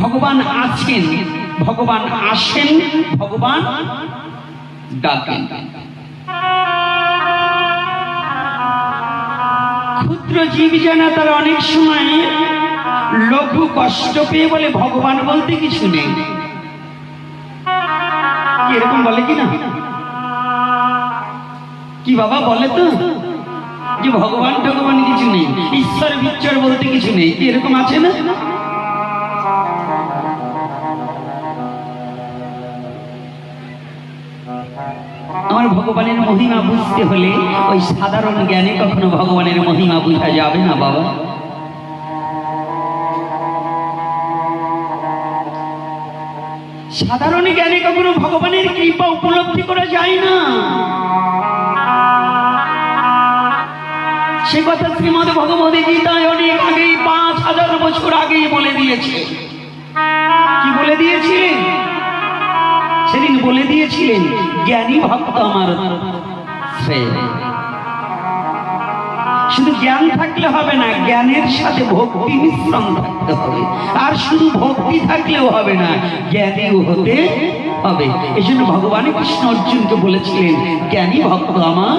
ভগবান আছেন, ভগবান আসেন, ভগবান ডাকেন। ক্ষুদ্র জীব জানা তার অনেক সময় লঘু কষ্ট পেয়ে বলে ভগবান বলতে কিছু নেই। এরকম বলে কি না? কি বাবা বলে তো? যে ভগবান ভগবান কিছু নেই ঈশ্বর বিচ্ছর বলতে কিছু নেই, এরকম আছে না? আমার ভগবানের মহিমা বুঝতে হলে ওই সাধারণ জ্ঞানে কখনো ভগবানের মহিমা বোঝা যাবে না, বাবা। সাধারণ জ্ঞানে কখনো ভগবানের কৃপা উপলব্ধি করা যায় না। সে কথা শ্রীমদ ভগবত গীতায় অনেক আগেই, পাঁচ হাজার বছর আগেই বলে দিয়েছে। সেদিন বলে দিয়েছিলেন, জ্ঞানী ভক্ত আমার শুধু জ্ঞান থাকলে হবে না, জ্ঞানের সাথে ভক্তি মিশ্রণ থাকতে হবে। আর শুধু ভক্তি থাকলেও হবে না, জ্ঞানীও হতে হবে। এই জন্য ভগবান কৃষ্ণ অর্জুনকে বলেছিলেন, জ্ঞানী ভক্ত আমার